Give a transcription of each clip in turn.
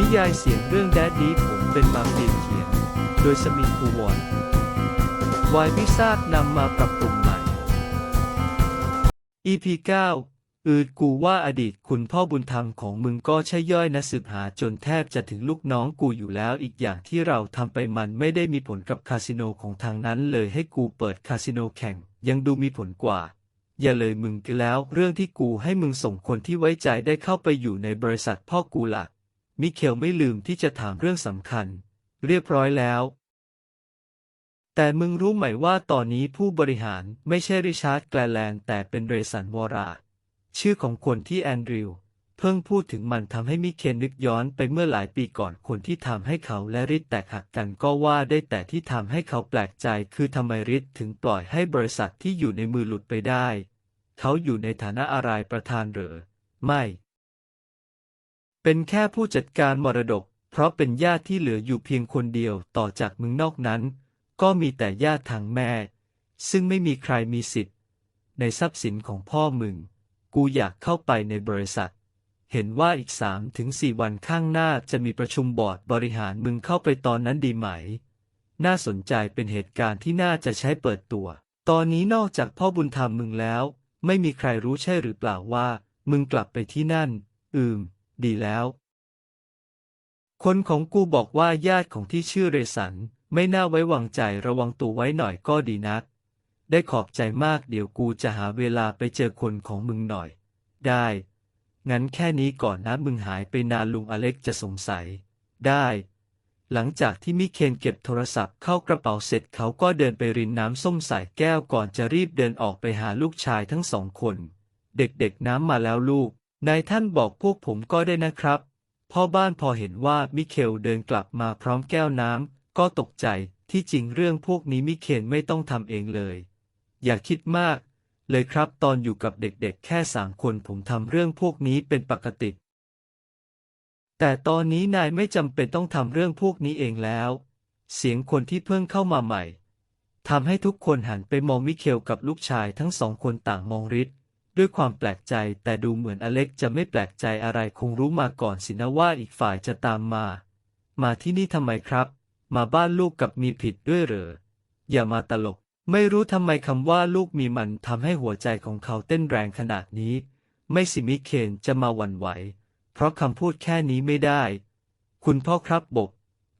นิยายเสียงเรื่องแดดดี้ผมเป็นมาเฟียเขียน โดยสมิงคูวอนวายพิซากนำมาปรับปรุงใหม่ EP 9 อืดกูว่าอดีตคุณพ่อบุญธรรมของมึงก็ใช่ย่อยนะสืบหาจนแทบจะถึงลูกน้องกูอยู่แล้วอีกอย่างที่เราทำไปมันไม่ได้มีผลกับคาสิโนของทางนั้นเลยให้กูเปิดคาสิโนแข่ง ยังดูมีผลกว่าอย่าเลยมึงก็แล้วเรื่องที่กูให้มึงส่งคนที่ไว้ใจได้เข้าไปอยู่ในบริษัทพ่อกูหลัก มิเคลไม่ลืมที่จะถามเรื่องสำคัญ เรียบร้อยแล้ว แต่มึงรู้ไหมว่าตอนนี้ผู้บริหารไม่ใช่ริชาร์ดแกลแลนแต่เป็นเรสันวอราชื่อของคนที่แอนดริวเพิ่งพูดถึงมันทำให้มิเคนนึกย้อนไปเมื่อหลายปีก่อนคนที่ทำให้เขาและริทแตกหักกันก็ว่าได้แต่ที่ทำให้เขาแปลกใจคือทำไมริทถึงปล่อยให้บริษัทที่อยู่ในมือหลุดไปได้ เขาอยู่ในฐานะอะไรประธานเหรอ ไม่ เป็นแค่ผู้จัดการมรดก เพราะเป็นญาติที่เหลืออยู่เพียงคนเดียวต่อจากมึงนอกนั้น ก็มีแต่ญาติทางแม่ ซึ่งไม่มีใครมีสิทธิ์ ในทรัพย์สินของพ่อมึง กูอยากเข้าไปในบริษัท เห็นว่าอีกสามถึงสี่วันข้างหน้าจะมีประชุมบอร์ดบริหารมึงเข้าไปตอนนั้นดีไหม น่าสนใจเป็นเหตุการณ์ที่น่าจะใช้เปิดตัว ตอนนี้นอกจากพ่อบุญธรรมมึงแล้ว ไม่มีใครรู้ใช่หรือเปล่าว่า มึงกลับไปที่นั่น อืม ดีแล้ว คนของกูบอกว่าญาติของที่ชื่อเรสัน ไม่น่าไว้วางใจระวังตัวไว้หน่อยก็ดีนัก ได้ขอบใจมากเดี๋ยวกูจะหาเวลาไปเจอคนของมึงหน่อย ได้ งั้นแค่นี้ก่อนนะมึงหายไปนานลุงอเล็กจะสงสัย ได้หลังจากที่มิเคนเก็บโทรศัพท์เข้ากระเป๋าเสร็จเขาก็เดินไปรินน้ำส้มใส่แก้วก่อนจะรีบเดินออกไปหาลูกชายทั้งสองคน เด็กๆน้ำมาแล้วลูก นายท่านบอกพวกผมก็ได้นะครับ พ่อบ้านพอเห็นว่ามิเคลเดินกลับมาพร้อมแก้วน้ำก็ตกใจที่จริงเรื่องพวกนี้มิเคนไม่ต้องทำเองเลย อย่าคิดมาก เลยครับตอนอยู่กับเด็กๆ แค่สามคนผมทำเรื่องพวกนี้เป็นปกติ แต่ตอนนี้นายไม่จำเป็นต้องทำเรื่องพวกนี้เองแล้ว เสียงคนที่เพิ่งเข้ามาใหม่ทำให้ทุกคนหันไปมองมิเคลกับลูกชายทั้งสองคนต่างมองริท ด้วยความแปลกใจแต่ดูเหมือนอเล็กจะไม่แปลกใจอะไรคงรู้มาก่อนสินะว่าอีกฝ่ายจะตามมา มาที่นี่ทำไมครับ มาบ้านลูกกับมีผิดด้วยเหรอ อย่ามาตลก ไม่รู้ทำไมคำว่าลูกมีมันทำให้หัวใจของเขาเต้นแรงขนาดนี้ ไม่สิมิเคนจะมาหวั่นไหว เพราะคำพูดแค่นี้ไม่ได้ คุณพ่อครับบก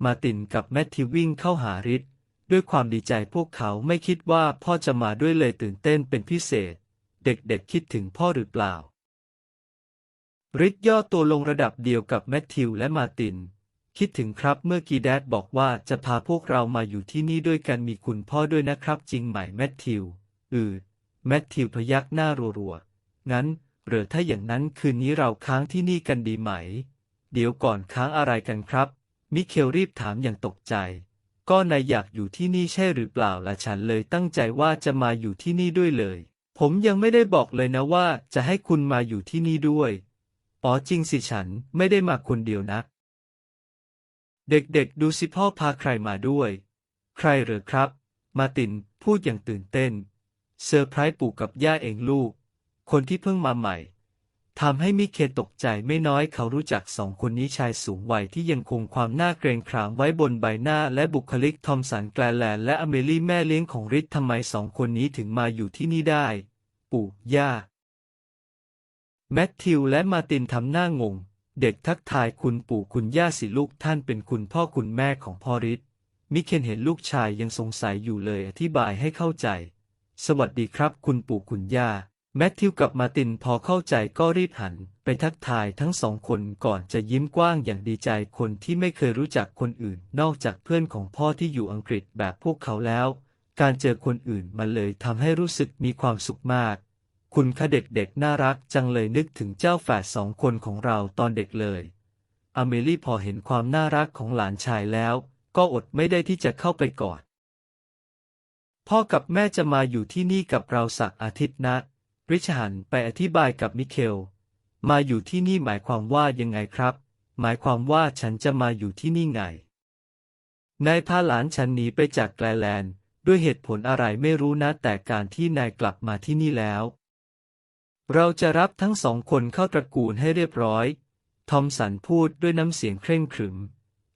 มาตินกับแมทธิวิ่งเข้าหาริทด้วยความดีใจพวกเขาไม่คิดว่าพ่อจะมาด้วยเลยตื่นเต้นเป็นพิเศษ เด็กๆคิดถึงพ่อหรือเปล่าริทย่อตัวลงระดับเดียวกับแมทธิวและมาติน คิดถึงครับเมื่อกี้แดดบอกว่าจะพาพวกเรามาอยู่ที่นี่ด้วยกันมีคุณพ่อด้วยนะครับจริงไหมแมทธิว อือแมทธิวพยักหน้ารัวๆ งั้นเหรือถ้าอย่างนั้นคืนนี้เราค้างที่นี่กันดีไหม เดี๋ยวก่อนค้างอะไรกันครับ มิเคลรีบถามอย่างตกใจ ก็นายอยากอยู่ที่นี่ใช่หรือเปล่าล่ะฉันเลยตั้งใจว่าจะมาอยู่ที่นี่ด้วยเลย ผมยังไม่ได้บอกเลยนะว่าจะให้คุณมาอยู่ที่นี่ด้วย อ๋อจริงสิฉันไม่ได้มาคนเดียวนะ เด็กๆดูสิพ่อพาใครมาด้วย ใครเหรอครับ มาตินพูดอย่างตื่นเต้น เซอร์ไพรส์ปู่กับย่าเองลูก คนที่เพิ่งมาใหม่ ทำให้มิเคตกใจไม่น้อยเขารู้จักสองคนนี้ชายสูงวัยที่ยังคงความน่าเกรงขามไว้บนใบหน้าและบุคลิกทอมสันแกลแลนและอเมลี่แม่เลี้ยงของริททำไมสองคนนี้ถึงมาอยู่ที่นี่ได้ ปู่ย่า แมทธิวและมาตินทำหน้างง เด็กทักทายคุณปู่คุณย่าสิลูกท่านเป็นคุณพ่อคุณแม่ของพ่อริทมิเคนเห็นลูกชายยังสงสัยอยู่เลยอธิบายให้เข้าใจ สวัสดีครับ คุณปู่คุณย่า แมทธิวกับมาตินพอเข้าใจก็รีบหันไปทักทายทั้งสองคนก่อนจะยิ้มกว้างอย่างดีใจคนที่ไม่เคยรู้จักคนอื่น นอกจากเพื่อนของพ่อที่อยู่อังกฤษแบบพวกเขาแล้ว การเจอคนอื่นมันเลยทำให้รู้สึกมีความสุขมาก คุณคะเด็กๆน่ารักจังเลยนึกถึงเจ้าแฝดสองคนของเราตอนเด็กเลย อเมลี่พอเห็นความน่ารักของหลานชายแล้ว ก็อดไม่ได้ที่จะเข้าไปกอดพ่อกับแม่จะมาอยู่ที่นี่กับเราสักอาทิตย์นะ ริชหันไปอธิบายกับมิเคล มาอยู่ที่นี่หมายความว่ายังไงครับ หมายความว่าฉันจะมาอยู่ที่นี่ไง นายพาหลานฉันหนีไปจากแกลแลนด์ ด้วยเหตุผลอะไรไม่รู้นะแต่การที่นายกลับมาที่นี่แล้ว เราจะรับทั้งสองคนเข้าตระกูลให้เรียบร้อย ทอมสันพูดด้วยน้ำเสียงเคร่งขรึม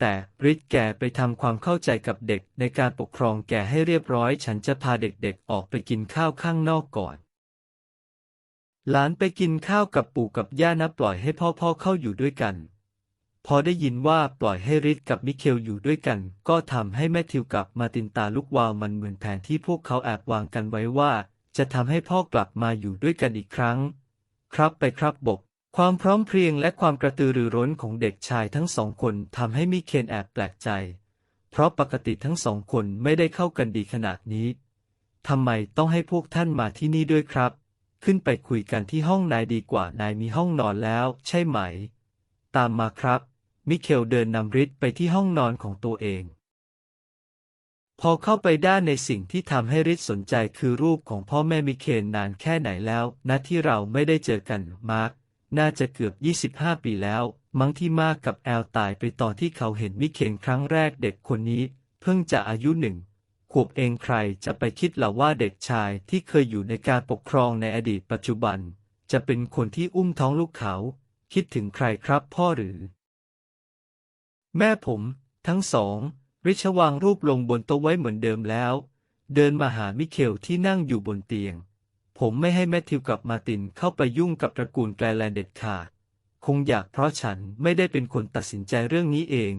แต่ริดแกไปทำความเข้าใจกับเด็กในการปกครองแกให้เรียบร้อย ฉันจะพาเด็กๆออกไปกินข้าวข้างนอกก่อน หลานไปกินข้าวกับปู่กับย่านะปล่อยให้พ่อพ่อเข้าอยู่ด้วยกัน พอได้ยินว่าปล่อยให้ริดกับมิเคลอยู่ด้วยกัน ก็ทำให้แมทธิวกับมาตินตาลุกวาวมันเหมือนแผนที่พวกเขาแอบวางกันไว้ว่า จะทำให้พ่อกลับมาอยู่ด้วยกันอีกครั้ง ครับไปครับบก ความพร้อมเพรียงและความกระตือรือร้นของเด็กชายทั้งสองคนทำให้มิเคนแอบแปลกใจ เพราะปกติทั้งสองคนไม่ได้เข้ากันดีขนาดนี้ทำไมต้องให้พวกท่านมาที่นี่ด้วยครับ ขึ้นไปคุยกันที่ห้องนายดีกว่านายมีห้องนอนแล้วใช่ไหม ตามมาครับ มิเคลเดินนำริดไปที่ห้องนอนของตัวเอง พอเข้าไปด้านในสิ่งที่ทำให้ริดสนใจคือรูปของพ่อแม่มิเคนนานแค่ไหนแล้วนะที่เราไม่ได้เจอกันมาร์กน่าจะเกือบ 25 ปีแล้ว มั้งที่มากกับแอลตายไปตอนที่เขาเห็นมิเคนครั้งแรกเด็กคนนี้ เพิ่งจะอายุหนึ่ง ขวบเองใครจะไปคิดล่ะว่าเด็กชายที่เคยอยู่ในการปกครองในอดีตปัจจุบัน จะเป็นคนที่อุ้มท้องลูกเขา คิดถึงใครครับพ่อหรือ แม่ผม ทั้งสอง ริชวางรูปลงบนโต๊ะไว้เหมือนเดิมแล้ว เดินมาหามิเคลที่นั่งอยู่บนเตียง ผมไม่ให้แมทธิวกับมาตินเข้าไปยุ่งกับตระกูลแกลแลนเด็ดขาดคงอยากเพราะฉันไม่ได้เป็นคนตัดสินใจเรื่องนี้เอง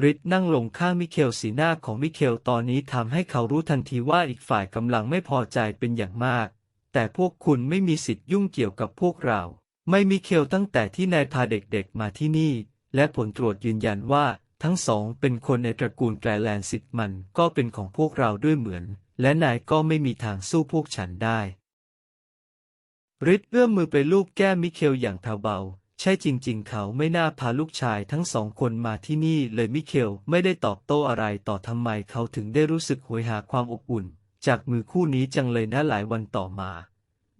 ริดนั่งลงข้างมิเคลสีหน้าของมิเคลตอนนี้ทำให้เขารู้ทันทีว่าอีกฝ่ายกำลังไม่พอใจเป็นอย่างมาก แต่พวกคุณไม่มีสิทธิ์ยุ่งเกี่ยวกับพวกเรา ไม่มิเคลตั้งแต่ที่นายพาเด็กๆมาที่นี่ และผลตรวจยืนยันว่าทั้งสองเป็นคนในตระกูลแกลแลนสิทธิ์มันก็เป็นของพวกเราด้วยเหมือน และนายก็ไม่มีทางสู้พวกฉันได้ริดเอื้อมมือไปลูบแก้มมิเคลอย่างเถาเบา ใช่จริงๆ เขาไม่น่าพาลูกชายทั้งสองคนมาที่นี่เลยมิเคลไม่ได้ตอบโต้อะไรต่อทำไมเขาถึงได้รู้สึกหวยหาความอบอุ่น จากมือคู่นี้จังเลยนะหลายวันต่อมา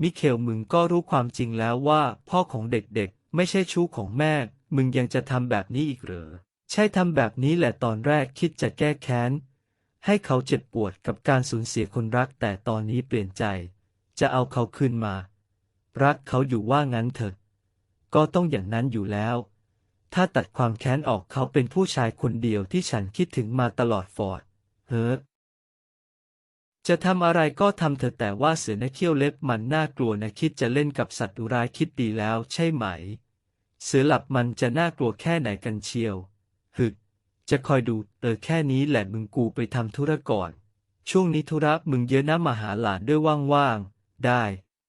มิเคลมึงก็รู้ความจริงแล้วว่าพ่อของเด็กๆ ไม่ใช่ชู้ของแม่ มึงยังจะทำแบบนี้อีกเหรอ ใช่ทำแบบนี้แหละตอนแรกคิดจะแก้แค้น ให้เขาเจ็บปวดกับการสูญเสียคนรักแต่ตอนนี้เปลี่ยนใจ จะเอาเขาคืนมา รักเขาอยู่ว่างั้นเถอะ ก็ต้องอย่างนั้นอยู่แล้ว ถ้าตัดความแค้นออกเขาเป็นผู้ชายคนเดียวที่ฉันคิดถึงมาตลอดฟอร์ด เฮ้อจะทำอะไรก็ทำเถอะแต่ว่าเสือในเขี้ยวเล็บมันน่ากลัวนะคิดจะเล่นกับสัตว์ร้ายคิดดีแล้วใช่ไหม เสือหลับมันจะน่ากลัวแค่ไหนกันเชียวฮึจะคอยดูเออแค่นี้แหละมึงกูไปทำธุระก่อน ช่วงนี้ธุระมึงเยอะนะมาหาหลานด้วยว่างๆ ได้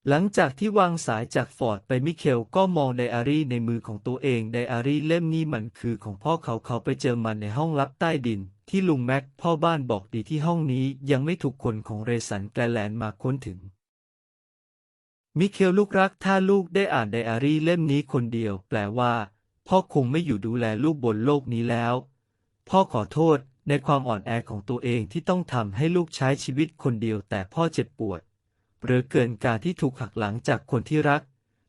หลังจากที่วางสายจากฟอร์ดไปมิเคลก็มองไดอารี่ในมือของตัวเองไดอารี่เล่มนี้มันคือของพ่อเขาเขาไปเจอมันในห้องลับใต้ดิน ที่ลุงแม็กพ่อบ้านบอกดีที่ห้องนี้ยังไม่ถูกคนของเรสันแกลแลนมาค้นถึง มิเคลลูกรักถ้าลูกได้อ่านไดอารี่เล่มนี้คนเดียว แปลว่า พ่อคงไม่อยู่ดูแลลูกบนโลกนี้แล้ว พ่อขอโทษในความอ่อนแอของตัวเองที่ต้องทำให้ลูกใช้ชีวิตคนเดียวแต่พ่อเจ็บปวด หรือเกินการที่ถูกหักหลังจากคนที่รัก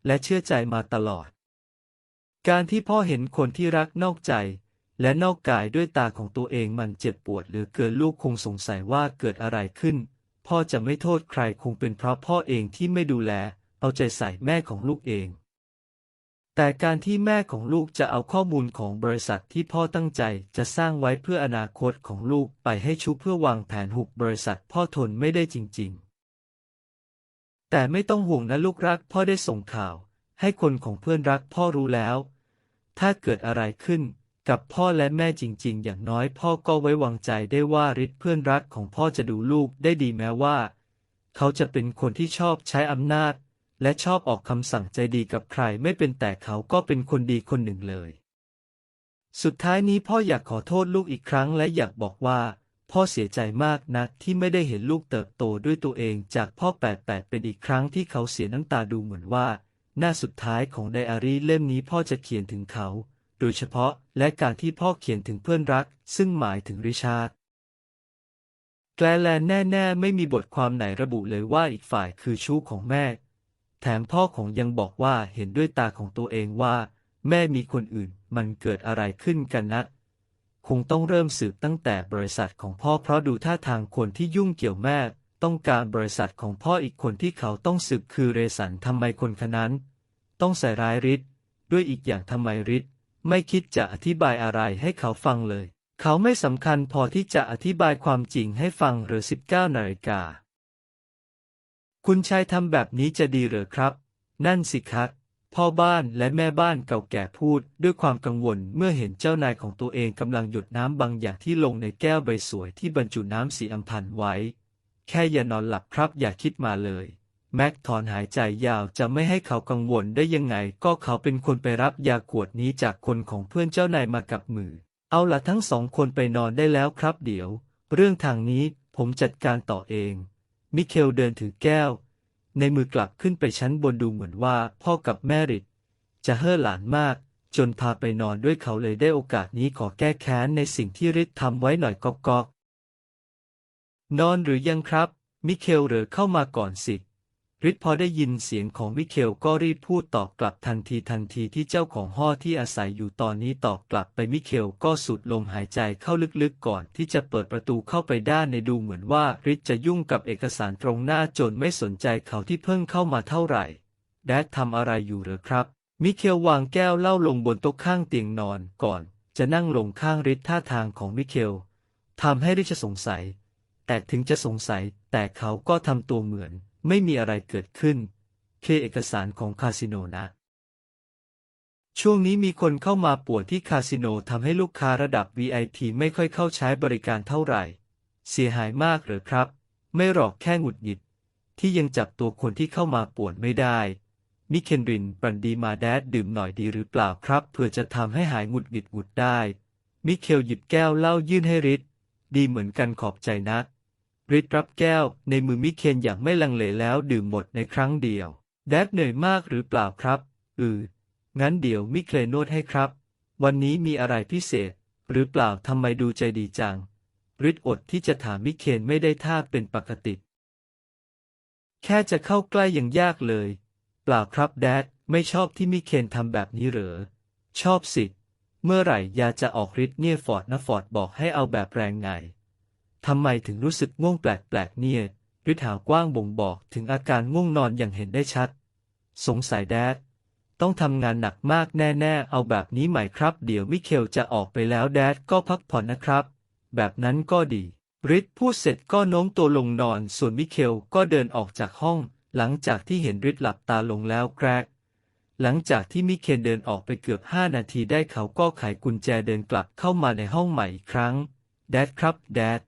และเชื่อใจมาตลอด การที่พ่อเห็นคนที่รักนอกใจ และนอกกายด้วยตาของตัวเองมันเจ็บปวดหลือเกินลูกคงสงสัยว่าเกิดอะไรขึ้น พ่อจะไม่โทษใครคงเป็นเพราะพ่อเองที่ไม่ดูแล เอาใจใส่แม่ของลูกเองแต่การที่แม่ของลูกจะเอาข้อมูลของบริษัทที่พ่อตั้งใจจะสร้างไว้เพื่ออนาคตของลูกไปให้ชุบเพื่อวางแผนหุบบริษัทพ่อทนไม่ได้จริง ๆ แต่ไม่ต้องห่วงนะลูกรักพ่อได้ส่งข่าว ให้คนของเพื่อนรักพ่อรู้แล้ว ถ้าเกิดอะไรขึ้นกับพ่อและแม่จริง ๆ อย่างน้อยพ่อก็ไว้วางใจได้ว่าฤทธิ์เพื่อนรักของพ่อจะดูลูกได้ดีแม้ว่า เขาจะเป็นคนที่ชอบใช้อำนาจ และชอบออกคำสั่งใจดีกับใครไม่เป็นแต่เขาก็เป็นคนดีคนหนึ่งเลย สุดท้ายนี้พ่ออยากขอโทษลูกอีกครั้งและอยากบอกว่า พ่อเสียใจมากนะที่ไม่ได้เห็นลูกเติบโตด้วยตัวเองจากพ่อแปดแปดเป็นอีกครั้งที่เขาเสียน้ำตาดูเหมือนว่า หน้าสุดท้ายของไดอารี่เล่มนี้พ่อจะเขียนถึงเขา โดยเฉพาะและการที่พ่อเขียนถึงเพื่อนรัก ซึ่งหมายถึงริชาร์ดแกลแลนแน่ๆ ไม่มีบทความไหนระบุเลยว่าอีกฝ่ายคือชู้ของแม่ แถมพ่อของยังบอกว่าเห็นด้วยตาของตัวเองว่า แม่มีคนอื่นมันเกิดอะไรขึ้นกันนะ คงต้องเริ่มสืบตั้งแต่บริษัทของพ่อเพราะดูท่าทางคนที่ยุ่งเกี่ยวแม่ ต้องการบริษัทของพ่ออีกคนที่เขาต้องสืบคือเรสันทำไมคนคนนั้น ต้องใส่ร้ายฤทธิ์ด้วยอีกอย่างทำไมฤทธิ์ไม่คิดจะอธิบายอะไรให้เขาฟังเลย เขาไม่สำคัญพอที่จะอธิบายความจริงให้ฟังหรือ 19นาฬิกาคุณชายทำแบบนี้จะดีหรือครับ นั่นสิครับ พ่อบ้านและแม่บ้านเก่าแก่พูดด้วยความกังวลเมื่อเห็นเจ้านายของตัวเองกำลังหยดน้ำบางอย่างที่ลงในแก้วใบสวยที่บรรจุน้ำสีอัมพันไว้ แค่อย่านอนหลับครับอย่าคิดมาเลย แม็กถอนหายใจยาวจะไม่ให้เขากังวลได้ยังไง ก็เขาเป็นคนไปรับยาขวดนี้จากคนของเพื่อนเจ้านายมากับมือ เอาละทั้งสองคนไปนอนได้แล้วครับเดี๋ยว เรื่องทางนี้ผมจัดการต่อเอง มิเคลเดินถือแก้ว ในมือกลับขึ้นไปชั้นบนดูเหมือนว่าพ่อกับแม่ริดจะเฮ่อหลานมาก จนพาไปนอนด้วยเขาเลยได้โอกาสนี้ขอแก้แค้นในสิ่งที่ริดทำไว้หน่อยก๊อกก๊อกนอนหรือยังครับ มิเคลเหรอเข้ามาก่อนสิ ริดพอได้ยินเสียงของมิเคลก็รีบพูดตอบกลับทันทีทันทีที่เจ้าของห้อที่อาศัยอยู่ตอนนี้ตอบกลับไปมิเคลก็สูดลมหายใจเข้าลึกๆก่อนที่จะเปิดประตูเข้าไปด้านในดูเหมือนว่าริดจะยุ่งกับเอกสารตรงหน้าจนไม่สนใจเขาที่เพิ่งเข้ามาเท่าไหร่แดดทำอะไรอยู่หรือครับ มิเคลวางแก้วเหล้าลงบนโต๊ะข้างเตียงนอนก่อน จะนั่งลงข้างริดท่าทางของมิเคลทำให้ริชสงสัย แต่ถึงจะสงสัยแต่เขาก็ทำตัวเหมือน ไม่มีอะไรเกิดขึ้น เคเอกสารของคาสิโนนะ ช่วงนี้มีคนเข้ามาป่วนที่คาสิโนทำให้ลูกค้าระดับ VIP ไม่ค่อยเข้าใช้บริการเท่าไหร่ เสียหายมากหรือครับ ไม่หรอกแค่หงุดหงิด ที่ยังจับตัวคนที่เข้ามาป่วนไม่ได้มิเคนรินปันดีมาแดดดื่มหน่อยดีหรือเปล่าครับ เพื่อจะทำให้หายหงุดหงิดหงุดได้ มิเคลหยิบแก้วเหล้ายื่นให้ริดดีเหมือนกันขอบใจนะ ริดรับแก้วในมือมิเคนอย่างไม่ลังเลแล้วดื่มหมดในครั้งเดียว แดดเหนื่อยมากหรือเปล่าครับ อือ งั้นเดี๋ยวมิเคลนวดให้ครับ วันนี้มีอะไรพิเศษ หรือเปล่าทำไมดูใจดีจังริดอดที่จะถามมิเคนไม่ได้ท่าเป็นปกติ แค่จะเข้าใกล้ยังยากเลย เปล่าครับแดดไม่ชอบที่มิเคนทำแบบนี้เหรอ ชอบสิ เมื่อไหร่ยาจะออกฤทธิ์เนี่ยฟอร์ดนะฟอร์ดบอกให้เอาแบบแรงไง ทำไมถึงรู้สึกง่วงแปลกๆเนี่ยฤทธิ์หาวกว้างบ่งบอกถึงอาการง่วงนอนอย่างเห็นได้ชัด สงสัยแดด ต้องทำงานหนักมากแน่ๆ เอาแบบนี้ใหม่ครับ เดี๋ยวมิเคลจะออกไปแล้วแดดก็พักผ่อนนะครับ แบบนั้นก็ดีริทพูดเสร็จก็โน้มตัวลงนอน ส่วนมิเคลก็เดินออกจากห้อง หลังจากที่เห็นริทหลับตาลงแล้วแกรก หลังจากที่มิเคนเดินออกไปเกือบห้านาทีได้เขาก็ไขกุญแจเดินกลับเข้ามาในห้องใหม่อีกครั้ง แดดครับ แดด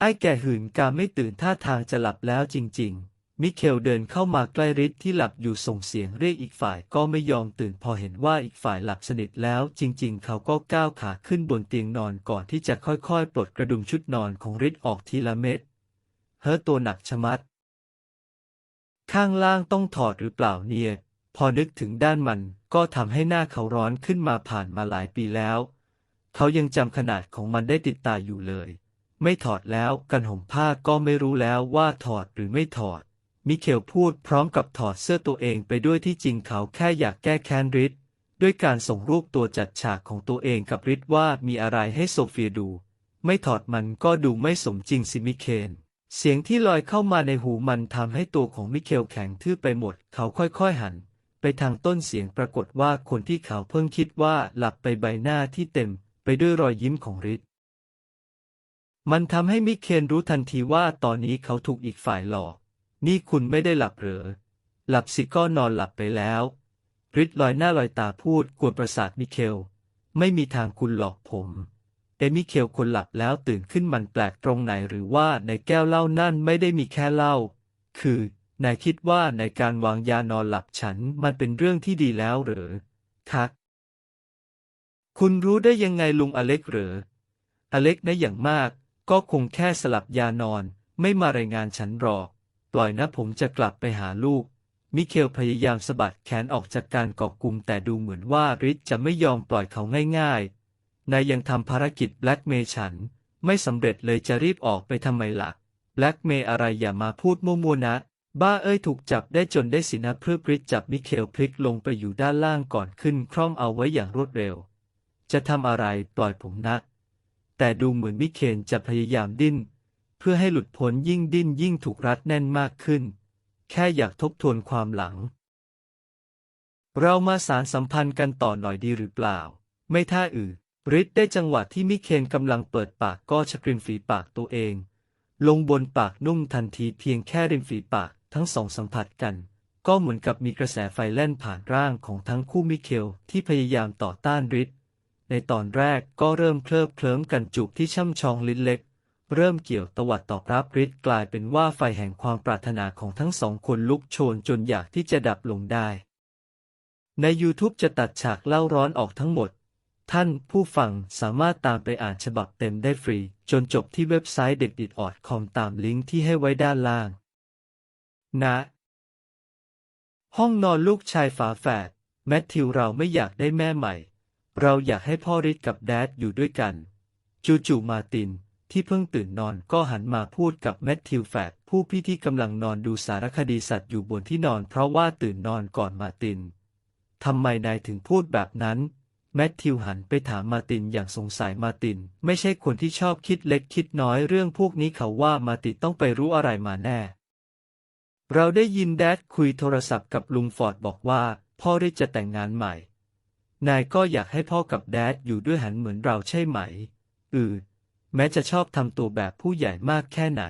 ไอ้แก่หื่นกาไม่ตื่นท่าทางจะหลับแล้วจริง ๆ มิเคลเดินเข้ามาใกล้ริทที่หลับอยู่ส่งเสียงเรียกอีกฝ่ายก็ไม่ยอมตื่นพอเห็นว่าอีกฝ่ายหลับสนิทแล้ว จริง ๆ เขาก็ก้าวขาขึ้นบนเตียงนอนก่อนที่จะค่อยๆ ปลดกระดุมชุดนอนของริทออกทีละเม็ด เฮ้อตัวหนักชะมัด ข้างล่างต้องถอดหรือเปล่าเนี่ย พอนึกถึงด้านมันก็ทำให้หน้าเขาร้อนขึ้นมาผ่านมาหลายปีแล้ว เขายังจำขนาดของมันได้ติดตาอยู่เลย ไม่ถอดแล้วกันห่มผ้าก็ไม่รู้แล้วว่าถอดหรือไม่ถอด มิเคลพูดพร้อมกับถอดเสื้อตัวเองไปด้วยที่จริงเขาแค่อยากแก้แค้นริดด้วยการส่งรูปตัวจัดฉากของตัวเองกับริดว่ามีอะไรให้โซเฟียดู ไม่ถอดมันก็ดูไม่สมจริงสิมิเคนเสียงที่ลอยเข้ามาในหูมันทำให้ตัวของมิเคลแข็งทื่อไปหมด เขาค่อยๆหัน ไปทางต้นเสียงปรากฏว่าคนที่เขาเพิ่งคิดว่าหลับไปใบหน้าที่เต็ม ไปด้วยรอยยิ้มของฤทธิ์ มันทำให้มิเคนรู้ทันทีว่าตอนนี้เขาถูกอีกฝ่ายหลอก นี่คุณไม่ได้หลับเหรอหลับสิก็นอนหลับไปแล้วฤทธิ์ลอยหน้าลอยตาพูดกวนประสาทมิเคล ไม่มีทางคุณหลอกผมแต่มิเคลคนหลับแล้วตื่นขึ้นมันแปลกตรงไหนหรือว่าในแก้วเหล้านั่นไม่ได้มีแค่เหล้า คือนายคิดว่าในการวางยานอนหลับฉันมันเป็นเรื่องที่ดีแล้วหรือคัก คุณรู้ได้ยังไงลุงอเล็กเหรอ อเล็กนะอย่างมาก ก็คงแค่สลับยานอน ไม่มารายงานฉันหรอก ปล่อยนะผมจะกลับไปหาลูก มิเคลพยายามสะบัดแขนออกจากการเกาะกลุ่มแต่ดูเหมือนว่าริทจะไม่ยอมปล่อยเขาง่ายๆ นายยังทำภารกิจแบล็กเมย์ฉัน ไม่สำเร็จเลยจะรีบออกไปทำไมละ่ะแบล็กเมย์อะไรอย่ามาพูดมั่วๆนะ บ้าเอ้ยถูกจับได้จนได้สินะเพื่อพริษจับมิเคลพลิกลงไปอยู่ด้านล่างก่อนขึ้นคร่อมเอาไว้อย่างรวดเร็ว จะทำอะไรปล่อยผมนะ แต่ดูเหมือนมิเคนจะพยายามดิ้น เพื่อให้หลุดพ้นยิ่งดิ้นยิ่งถูกรัดแน่นมากขึ้น แค่อยากทบทวนความหลัง เรามาสารสัมพันธ์กันต่อหน่อยดีหรือเปล่า ไม่ท่าอื่นริดได้จังหวะที่มิเคนกำลังเปิดปากก็ชะกริมฝีปากตัวเอง ลงบนปากนุ่มทันทีเพียงแค่ริมฝีปากทั้งสองสัมผัสกัน ก็เหมือนกับมีกระแสไฟแล่นผ่านร่างของทั้งคู่มิเคลที่พยายามต่อต้านริด ในตอนแรกก็เริ่มเคลิบเคลิ้มกันจุกที่ช่ำชองลิ้นเล็ก เริ่มเกี่ยวตวัดตอบรับริดกลายเป็นว่าไฟแห่งความปรารถนาของทั้งสองคนลุกโชนจนอยากที่จะดับลงได้ ใน YouTube จะตัดฉากเล่าร้อนออกทั้งหมด ท่านผู้ฟังสามารถตามไปอ่านฉบับเต็มได้ฟรี จนจบที่เว็บไซต์เด็กดิดออดคอมตามลิงก์ที่ให้ไว้ด้านล่าง นะ ห้องนอนลูกชายฝาแฝดแมทธิวเราไม่อยากได้แม่ใหม่ เราอยากให้พ่อริดกับแดดอยู่ด้วยกัน จู่ๆมาติน ที่เพิ่งตื่นนอนก็หันมาพูดกับแมทธิวแฝดผู้พี่ที่กำลังนอนดูสารคดีสัตว์อยู่บนที่นอนเพราะว่าตื่นนอนก่อนมาตินทำไมนายถึงพูดแบบนั้น แมทธิวหันไปถามมาตินอย่างสงสัยมาติน ไม่ใช่คนที่ชอบคิดเล็กคิดน้อยเรื่องพวกนี้เขาว่ามาตินต้องไปรู้อะไรมาแน่ เราได้ยินแดดคุยโทรศัพท์กับลุงฟอร์ดบอกว่า พ่อได้จะแต่งงานใหม่ นายก็อยากให้พ่อกับแดดอยู่ด้วยหันเหมือนเราใช่ไหม อือ แม้จะชอบทำตัวแบบผู้ใหญ่มากแค่ไหน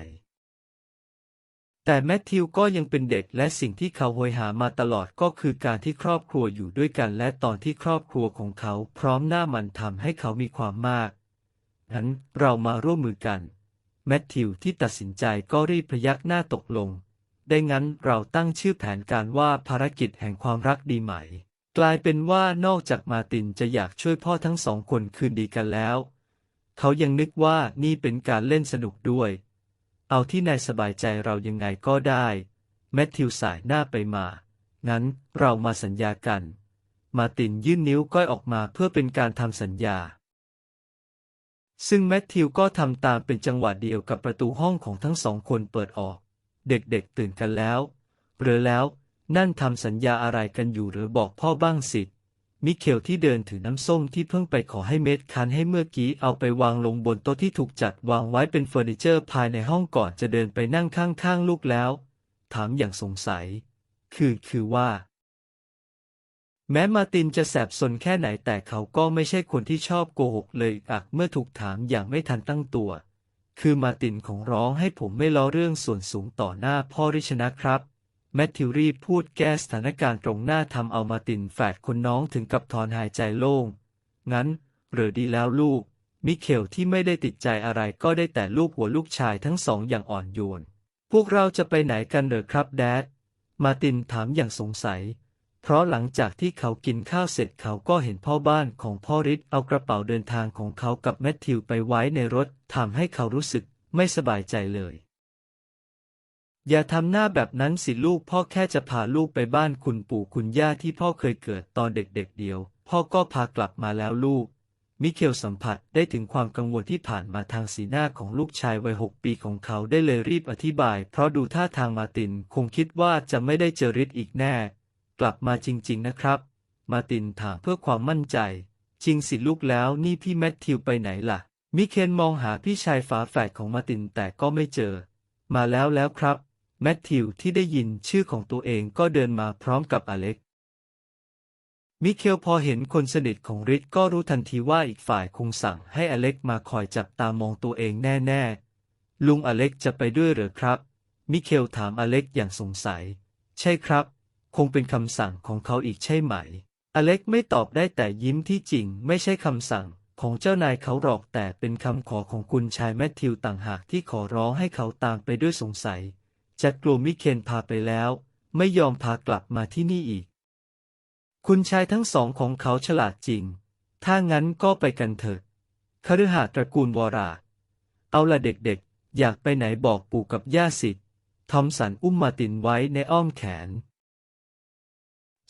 แต่แมทธิวก็ยังเป็นเด็กและสิ่งที่เขาโหยหามาตลอดก็คือการที่ครอบครัวอยู่ด้วยกันและตอนที่ครอบครัวของเขาพร้อมหน้ามันทำให้เขามีความมากงั้นเรามาร่วมมือกัน แมทธิวที่ตัดสินใจก็รีบพยักหน้าตกลง ได้งั้นเราตั้งชื่อแผนการว่าภารกิจแห่งความรักดีไหม กลายเป็นว่านอกจากมาตินจะอยากช่วยพ่อทั้งสองคนคืนดีกันแล้ว เขายังนึกว่านี่เป็นการเล่นสนุกด้วย เอาที่นายสบายใจเรายังไงก็ได้ แมทธิวสายหน้าไปมา งั้นเรามาสัญญากัน มาตินยื่นนิ้วก้อยออกมาเพื่อเป็นการทำสัญญา ซึ่งแมทธิวก็ทำตามเป็นจังหวะเดียวกับประตูห้องของทั้งสองคนเปิดออก เด็กๆตื่นกันแล้วหรือแล้ว นั่นทำสัญญาอะไรกันอยู่หรือบอกพ่อบ้างสิมิเคลที่เดินถือน้ำส้มที่เพิ่งไปขอให้เม็ดคันให้เมื่อกี้เอาไปวางลงบนโต๊ะที่ถูกจัดวางไว้เป็นเฟอร์นิเจอร์ภายในห้องก่อนจะเดินไปนั่งข้างๆลูกแล้ว ถามอย่างสงสัย คือคือว่า แม้มาตินจะแสบสนแค่ไหนแต่เขาก็ไม่ใช่คนที่ชอบโกหกเลยอักเมื่อถูกถามอย่างไม่ทันตั้งตัว คือมาตินของร้องให้ผมไม่ล้อเรื่องส่วนสูงต่อหน้าพ่อริชนะครับ แมทธิวรีพูดแก้สถานการณ์ตรงหน้าทำเอามาตินแฝดคนน้องถึงกับถอนหายใจโล่ง งั้นเหรือดีแล้วลูก มิเคลที่ไม่ได้ติดใจอะไรก็ได้แต่ลูกหัวลูกชายทั้งสองอย่างอ่อนโยน พวกเราจะไปไหนกันเหรอครับแดด มาตินถามอย่างสงสัย เพราะหลังจากที่เขากินข้าวเสร็จเขาก็เห็นพ่อบ้านของพ่อริดเอากระเป๋าเดินทางของเขากับแมทธิวไปไว้ในรถทำให้เขารู้สึกไม่สบายใจเลย อย่าทำหน้าแบบนั้นสิลูกพ่อแค่จะพาลูกไปบ้านคุณปู่คุณย่าที่พ่อเคยเกิดตอนเด็กๆเดียว พ่อก็พากลับมาแล้วลูก มิเคลสัมผัสได้ถึงความกังวลที่ผ่านมาทางสีหน้าของลูกชายวัยหกปีของเขาได้เลยรีบอธิบาย เพราะดูท่าทางมาตินคงคิดว่าจะไม่ได้เจอริดอีกแน่ กลับมาจริงๆนะครับ มาตินถามเพื่อความมั่นใจ จริงสิลูกแล้วนี่พี่แมทธิวไปไหนล่ะ มิเคนมองหาพี่ชายฝาแฝดของมาตินแต่ก็ไม่เจอ มาแล้วแล้วครับ แมทธิวที่ได้ยินชื่อของตัวเองก็เดินมาพร้อมกับอเล็ก มิเคลพอเห็นคนสนิทของริดก็รู้ทันทีว่าอีกฝ่ายคงสั่งให้อเล็กมาคอยจับตามองตัวเองแน่ ๆ ลุงอเล็กจะไปด้วยหรือครับ มิเคลถามอเล็กอย่างสงสัย ใช่ครับ คงเป็นคำสั่งของเขาอีกใช่ไหม อเล็กไม่ตอบได้แต่ยิ้มที่จริงไม่ใช่คำสั่งของเจ้านายเขาหรอกแต่เป็นคำขอของคุณชายแมทธิวต่างหากที่ขอร้องให้เขาตามไปด้วยสงสัย จะกลัวมิเคนพาไปแล้ว ไม่ยอมพากลับมาที่นี่อีก คุณชายทั้งสองของเขาฉลาดจริง ถ้างั้นก็ไปกันเถิดคฤหาสน์ตระกูลวรา เอาละเด็กๆ อยากไปไหนบอกปู่กับย่าสิทอมสันอุ้มมาตินไว้ในอ้อมแขน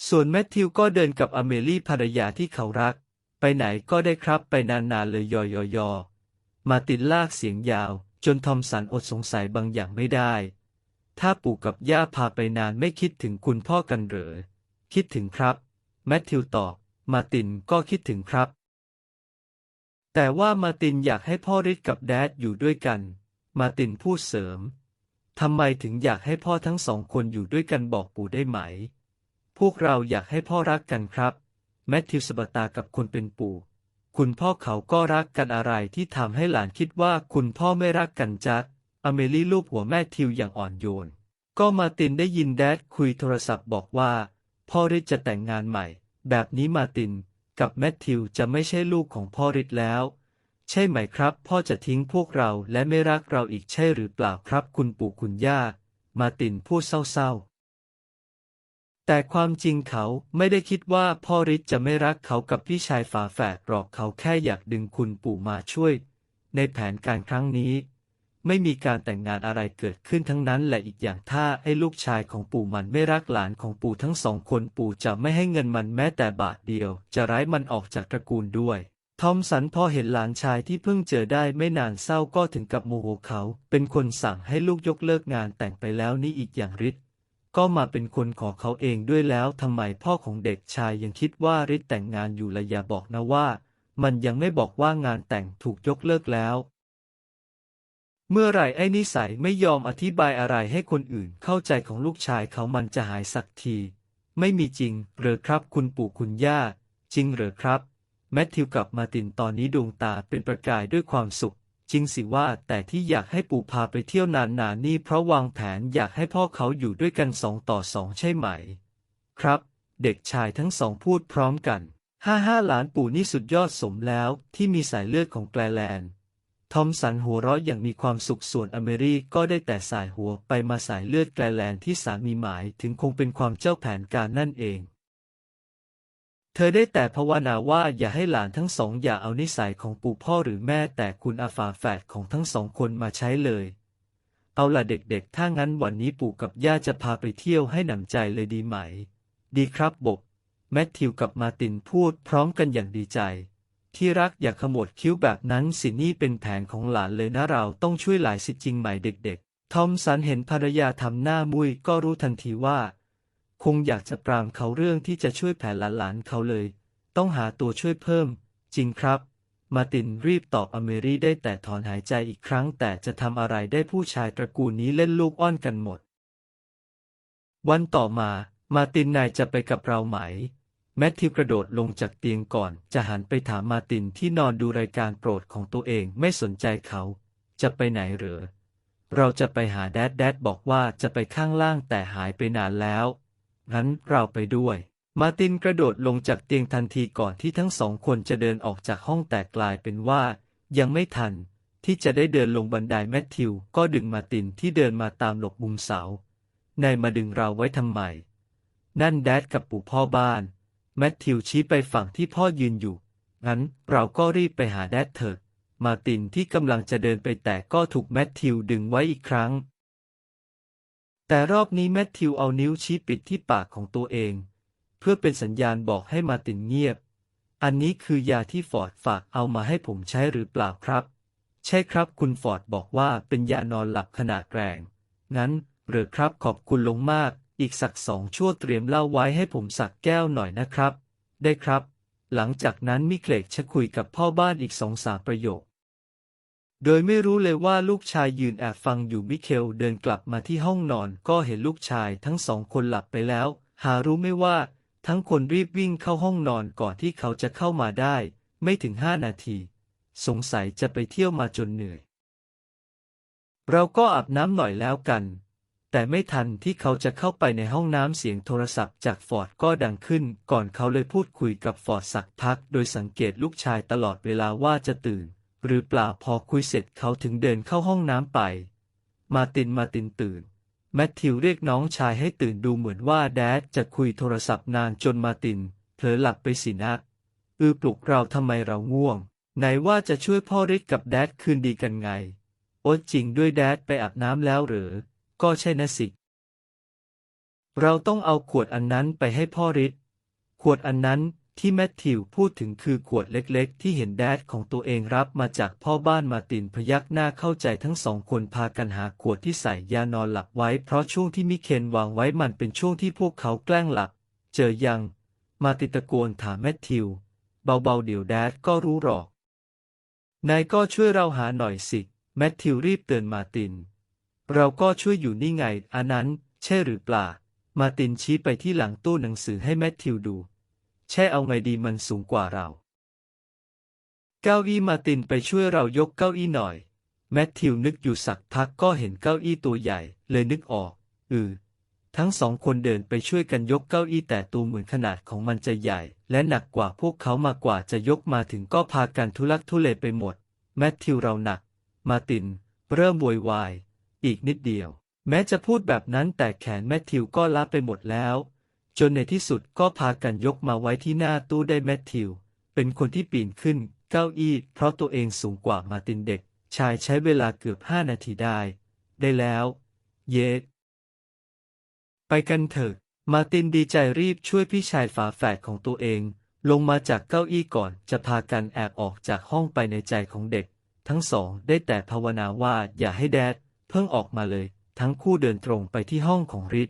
ส่วนแมทธิวก็เดินกับอเมลี่ภรรยาที่เขารัก ไปไหนก็ได้ครับไปนานๆเลยยอยอยอมาตินลากเสียงยาว จนทอมสันอดสงสัยบางอย่างไม่ได้ ถ้าปู่กับย่าพาไปนานไม่คิดถึงคุณพ่อกันเหรอ คิดถึงครับ แมทธิวตอบ มาตินก็คิดถึงครับ แต่ว่ามาตินอยากให้พ่อริดกับแดดอยู่ด้วยกัน มาตินพูดเสริม ทำไมถึงอยากให้พ่อทั้งสองคนอยู่ด้วยกันบอกปู่ได้ไหม พวกเราอยากให้พ่อรักกันครับ แมทธิวสบตากับคนเป็นปู่ คุณพ่อเขาก็รักกันอะไรที่ทำให้หลานคิดว่าคุณพ่อไม่รักกันจัก อเมลี่ลูบหัวแม่ทิวอย่างอ่อนโยน ก็มาตินได้ยินแดดคุยโทรศัพท์บอกว่า พ่อริดจะแต่งงานใหม่ แบบนี้มาตินกับแมทธิวจะไม่ใช่ลูกของพ่อริดแล้ว ใช่ไหมครับ พ่อจะทิ้งพวกเราและไม่รักเราอีกใช่หรือเปล่าครับ คุณปู่คุณย่า มาตินพูดเศร้าๆ แต่ความจริงเขาไม่ได้คิดว่าพ่อริดจะไม่รักเขากับพี่ชายฝาแฝดหรอกเขาแค่อยากดึงคุณปู่มาช่วย ในแผนการครั้งนี้ ไม่มีการแต่งงานอะไรเกิดขึ้นทั้งนั้นและอีกอย่างถ้าไอ้ลูกชายของปู่มันไม่รักหลานของปู่ทั้งสองคนปู่จะไม่ให้เงินมันแม้แต่บาทเดียว จะร้ายมันออกจากตระกูลด้วยทอมสันพอเห็นหลานชายที่เพิ่งเจอได้ไม่นานเศร้าก็ถึงกับโมโหเขา เป็นคนสั่งให้ลูกยกเลิกงานแต่งไปแล้วนี่อีกอย่างริดก็มาเป็นคนขอเขาเองด้วยแล้วทำไมพ่อของเด็กชายยังคิดว่าริดแต่งงานอยู่ละอย่าบอกนะว่า มันยังไม่บอกว่างานแต่งถูกยกเลิกแล้ว เมื่อไหร่ไอ้นิสัยไม่ยอมอธิบายอะไรให้คนอื่นเข้าใจของลูกชายเขามันจะหายสักที ไม่มีจริงเหรือครับคุณปู่คุณย่า จริงเหรือครับแมทธิวกับมาตินตอนนี้ดวงตาเป็นประกายด้วยความสุข จริงสิว่าแต่ที่อยากให้ปู่พาไปเที่ยวนานๆนี่เพราะวางแผนอยากให้พ่อเขาอยู่ด้วยกันสองต่อสองใช่ไหม ครับ เด็กชายทั้งสองพูดพร้อมกันห้าห้าหลานปู่นี่สุดยอดสมแล้วที่มีสายเลือดของแกลแลนด์ ทอมสันหัวเราะอย่างมีความสุขส่วนอเมรีก็ได้แต่สายหัวไปมาสายเลือดแกลแลนที่สามีหมายถึงคงเป็นความเจ้าแผนการนั่นเอง เธอได้แต่ภาวนาว่าอย่าให้หลานทั้งสองอย่าเอานิสัยของปู่พ่อหรือแม่แต่คุณอาฝาแฝดของทั้งสองคนมาใช้เลย เอาล่ะเด็กๆ ถ้างั้นวันนี้ปู่กับย่าจะพาไปเที่ยวให้หนำใจเลยดีไหม ดีครับบบแมทธิวกับมาตินพูดพร้อมกันอย่างดีใจ ที่รักอย่าขมวดคิ้วแบบนั้นสินี่เป็นแผนของหลานเลยนะเราต้องช่วยหลายสิจริงไหมเด็กๆ ทอมสันเห็นภรรยาทำหน้ามุยก็รู้ทันทีว่า คงอยากจะปรามเขาเรื่องที่จะช่วยแผนหลานๆเขาเลย ต้องหาตัวช่วยเพิ่ม จริงครับ มาตินรีบตอบอเมรี่ได้แต่ถอนหายใจอีกครั้ง แต่จะทำอะไรได้ผู้ชายตระกูลนี้เล่นลูกอ้อนกันหมด วันต่อมา มาตินนายจะไปกับเราไหม แมทธิวกระโดดลงจากเตียงก่อน จะหันไปถามมาตินที่นอนดูรายการโปรดของตัวเองไม่สนใจเขา จะไปไหนเหรอ เราจะไปหาแดดแดดบอกว่าจะไปข้างล่างแต่หายไปนานแล้ว งั้นเราไปด้วย มาตินกระโดดลงจากเตียงทันทีก่อนที่ทั้งสองคนจะเดินออกจากห้องแต่กลายเป็นว่า ยังไม่ทัน ที่จะได้เดินลงบันไดแมทธิวก็ดึงมาตินที่เดินมาตามหลบมุมเสานายมาดึงเราไว้ทำไม นั่นแดดกับปู่พ่อบ้าน แมทธิวชี้ไปฝั่งที่พ่อยืนอยู่ งั้นเราก็รีบไปหาแดดเถิด มาตินที่กำลังจะเดินไปแต่ก็ถูกแมทธิวดึงไว้อีกครั้ง แต่รอบนี้แมทธิวเอานิ้วชี้ปิดที่ปากของตัวเอง เพื่อเป็นสัญญาณบอกให้มาตินเงียบ อันนี้คือยาที่ฟอร์ดฝากเอามาให้ผมใช้หรือเปล่าครับ ใช่ครับคุณฟอร์ดบอกว่าเป็นยานอนหลับขนาดแรง งั้นเหรือครับขอบคุณลงมาก อีกสักสองชั่วเตรียมเหล้าไว้ให้ผมสักแก้วหน่อยนะครับ ได้ครับ หลังจากนั้นมิเคลกชะคุยกับพ่อบ้านอีกสองสามประโยค โดยไม่รู้เลยว่าลูกชายยืนแอบฟังอยู่มิเคลเดินกลับมาที่ห้องนอนก็เห็นลูกชายทั้งสองคนหลับไปแล้ว หารู้ไม่ว่า ทั้งคนรีบวิ่งเข้าห้องนอนก่อนที่เขาจะเข้ามาได้ ไม่ถึงห้านาที สงสัยจะไปเที่ยวมาจนเหนื่อย เราก็อาบน้ำหน่อยแล้วกัน แต่ไม่ทันที่เขาจะเข้าไปในห้องน้ำเสียงโทรศัพท์จากฟอร์ดก็ดังขึ้น ก่อนเขาเลยพูดคุยกับฟอร์ดสักพัก โดยสังเกตลูกชายตลอดเวลาว่าจะตื่น หรือเปล่าพอคุยเสร็จเขาถึงเดินเข้าห้องน้ำไป มาตินมาตินตื่น แมทธิวเรียกน้องชายให้ตื่นดูเหมือนว่าแดดจะคุยโทรศัพท์นานจนมาตินเผลอหลับไปสินะอือปลุกเราทำไมเราง่วง ไหนว่าจะช่วยพ่อริกกับแดดคืนดีกันไง โอ๊ยจริงด้วยแดดไปอาบน้ำแล้วหรือ ก็ใช่นะสิ เราต้องเอาขวดอันนั้นไปให้พ่อริดขวดอันนั้นที่แมทธิวพูดถึงคือขวดเล็กๆ ที่เห็นแดดของตัวเองรับมาจากพ่อบ้านมาตินพยักหน้าเข้าใจทั้งสองคนพากันหาขวดที่ใส่ยานอนหลับไว้ เพราะช่วงที่มิเคนวางไว้มันเป็นช่วงที่พวกเขาแกล้งหลับ เจอยัง มาติตะโกนถามแมทธิว เบาๆเดี๋ยวแดดก็รู้หรอก นายก็ช่วยเราหาหน่อยสิ แมทธิวรีบเตือนมาติน เราก็ช่วยอยู่นี่ไงอันนั้นใช่หรือเปล่า มาตินชี้ไปที่หลังตู้หนังสือให้แมทธิวดูแช่เอาไงดีมันสูงกว่าเรา เก้าอี้มาตินไปช่วยเรายกเก้าอี้หน่อย แมทธิวนึกอยู่สักพักก็เห็นเก้าอี้ตัวใหญ่ เลยนึกออก อือทั้งสองคนเดินไปช่วยกันยกเก้าอี้แต่ตัวเหมือนขนาดของมันจะใหญ่ และหนักกว่าพวกเขามากกว่าจะยกมาถึงก็พากันทุลักทุเลไปหมด แมทธิวเราหนัก มาติน เริ่มโวยวาย อีกนิดเดียว แม้จะพูดแบบนั้นแต่แขนแมทธิวก็ล้าไปหมดแล้ว จนในที่สุดก็พากันยกมาไว้ที่หน้าตู้ได้แมทธิว เป็นคนที่ปีนขึ้น เก้าอี้ เพราะตัวเองสูงกว่ามาตินเด็ก ชายใช้เวลาเกือบห้านาทีได้ ได้แล้ว เยสไปกันเถอะมาตินดีใจรีบช่วยพี่ชายฝาแฝดของตัวเอง ลงมาจากเก้าอี้ก่อนจะพากันแอบออกจากห้องไปในใจของเด็ก ทั้งสองได้แต่ภาวนาว่าอย่าให้แดด เพิ่งออกมาเลย ทั้งคู่เดินตรงไปที่ห้องของริท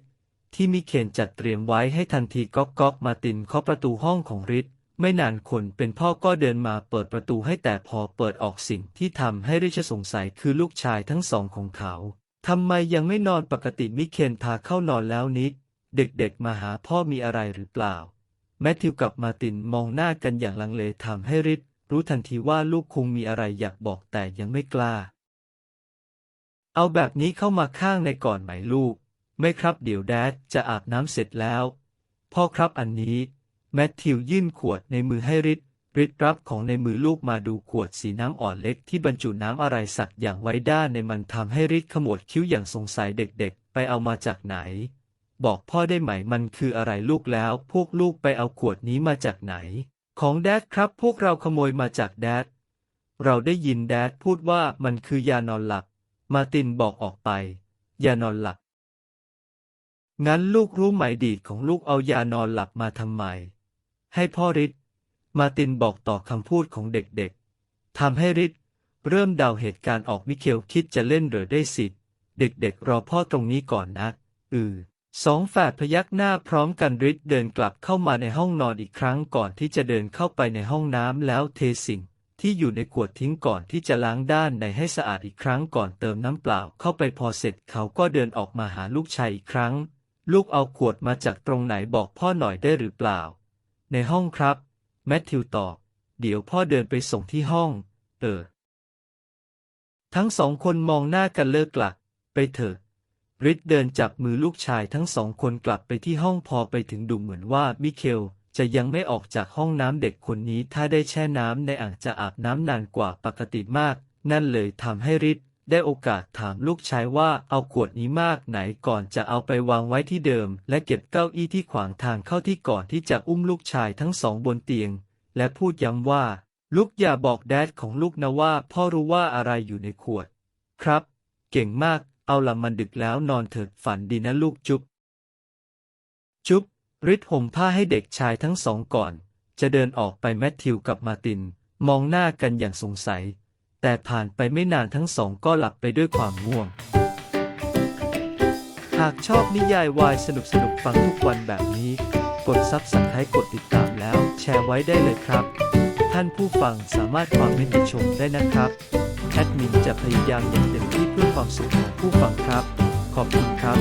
ที่มิเคนจัดเตรียมไว้ให้ทันทีก๊อกก๊อกมาตินเคาะประตูห้องของริทไม่นานคนเป็นพ่อก็เดินมาเปิดประตูให้แต่พอเปิดออกสิ่งที่ทำให้ริชสงสัยคือลูกชายทั้งสองของเขาทำไมยังไม่นอนปกติมิเคนพาเข้านอนแล้วนิด เด็กๆมาหาพ่อมีอะไรหรือเปล่า แมทธิวกับมาตินมองหน้ากันอย่างลังเลทำให้ริทรู้ทันทีว่าลูกคงมีอะไรอยากบอกแต่ยังไม่กล้า เอาแบบนี้เข้ามาข้างในก่อนไหมลูก ไม่ครับเดี๋ยวแดดจะอาบน้ำเสร็จแล้ว พ่อครับอันนี้แมทธิวยื่นขวดในมือให้ริทริทรับของในมือลูกมาดูขวดสีน้ำอ่อนเล็กที่บรรจุน้ำอะไรสักอย่างไว้ด้านในมันทำให้ริทขมวดคิ้วอย่างสงสัยเด็กๆ ไปเอามาจากไหน บอกพ่อได้ไหมมันคืออะไรลูกแล้ว พวกลูกไปเอาขวดนี้มาจากไหน ของแดดครับพวกเราขโมยมาจากแดดเราได้ยินแดดพูดว่ามันคือยานอนหลับ มาตินบอกออกไปยานอนหลับ งั้นลูกรู้ไหมดีดของลูกเอายานอนหลับมาทำไม ให้พ่อริดมาตินบอกต่อคำพูดของเด็กๆทำให้ริดเริ่มเดาเหตุการณ์ออกมิเคลคิดจะเล่นหรือได้สิทธิ์เด็กๆรอพ่อตรงนี้ก่อนนะ อือสองแฝดพยักหน้าพร้อมกันริดเดินกลับเข้ามาในห้องนอนอีกครั้งก่อนที่จะเดินเข้าไปในห้องน้ำแล้วเทสิ่ง ที่อยู่ในขวดทิ้งก่อนที่จะล้างด้านในให้สะอาดอีกครั้งก่อนเติมน้ำเปล่าเข้าไปพอเสร็จเขาก็เดินออกมาหาลูกชายอีกครั้ง ลูกเอาขวดมาจากตรงไหนบอกพ่อหน่อยได้หรือเปล่า ในห้องครับ แมทธิวตอบ เดี๋ยวพ่อเดินไปส่งที่ห้อง เออ ทั้งสองคนมองหน้ากันเลิกกลัก ไปเถอะริดเดินจับมือลูกชายทั้งสองคนกลับไปที่ห้องพอไปถึงดูเหมือนว่ามิเคล จะยังไม่ออกจากห้องน้ำเด็กคนนี้ถ้าได้แช่น้ำในอ่างจะอาบน้ำนานกว่าปกติมาก นั่นเลยทำให้ริดได้โอกาสถามลูกชายว่าเอาขวดนี้มากไหนก่อนจะเอาไปวางไว้ที่เดิม และเก็บเก้าอี้ที่ขวางทางเข้าที่ก่อนที่จะอุ้มลูกชายทั้งสองบนเตียง และพูดย้ำว่า ลูกอย่าบอกแดดของลูกนะว่าพ่อรู้ว่าอะไรอยู่ในขวด ครับ เก่งมากเอาละมันดึกแล้วนอนเถิดฝันดีนะลูกจุ๊บจุ๊บ ริดห่มผ้าให้เด็กชายทั้งสองก่อน จะเดินออกไปแมทธิวกับมาติน มองหน้ากันอย่างสงสัย แต่ผ่านไปไม่นานทั้งสองก็หลับไปด้วยความง่วง หากชอบนิยายวายสนุกสนุกฟังทุกวันแบบนี้ กดซับสไครต์กดติดตามแล้ว แชร์ไว้ได้เลยครับ ท่านผู้ฟังสามารถคอมเมตติชมได้นะครับแอดมินจะพยายามอย่างเต็มที่เพื่อความสุขของผู้ฟังครับ ขอบคุณครับ